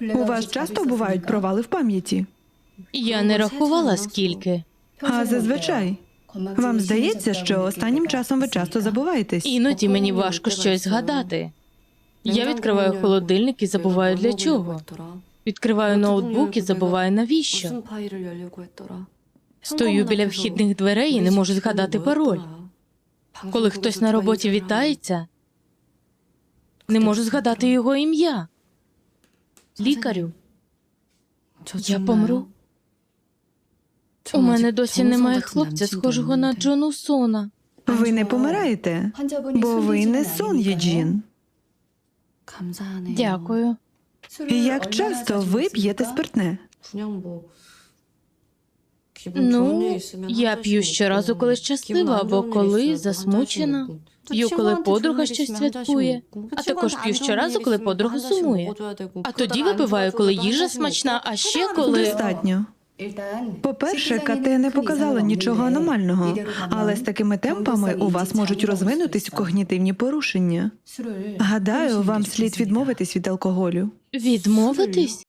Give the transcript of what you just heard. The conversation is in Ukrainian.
У вас часто бувають провали в пам'яті? Я не рахувала скільки. А зазвичай вам здається, що останнім часом ви часто забуваєтесь. Іноді мені важко щось згадати. Я відкриваю холодильник і забуваю для чого. Відкриваю ноутбук і забуваю навіщо. Стою біля вхідних дверей і не можу згадати пароль. Коли хтось на роботі вітається, не можу згадати його ім'я. Лікарю, я помру. У мене досі немає хлопця, схожого на Джону Сона. Ви не помираєте, бо ви не сон Єджін. Дякую. Як часто ви п'єте спиртне? Ну, я п'ю щоразу, коли щаслива, або коли засмучена. П'ю, коли подруга щось святкує, а також п'ю щоразу, коли подруга сумує. А тоді випиваю, коли їжа смачна, а ще коли. Достатньо. По-перше, КТ не показала нічого аномального, але з такими темпами у вас можуть розвинутись когнітивні порушення. Гадаю, вам слід відмовитись від алкоголю. Відмовитись?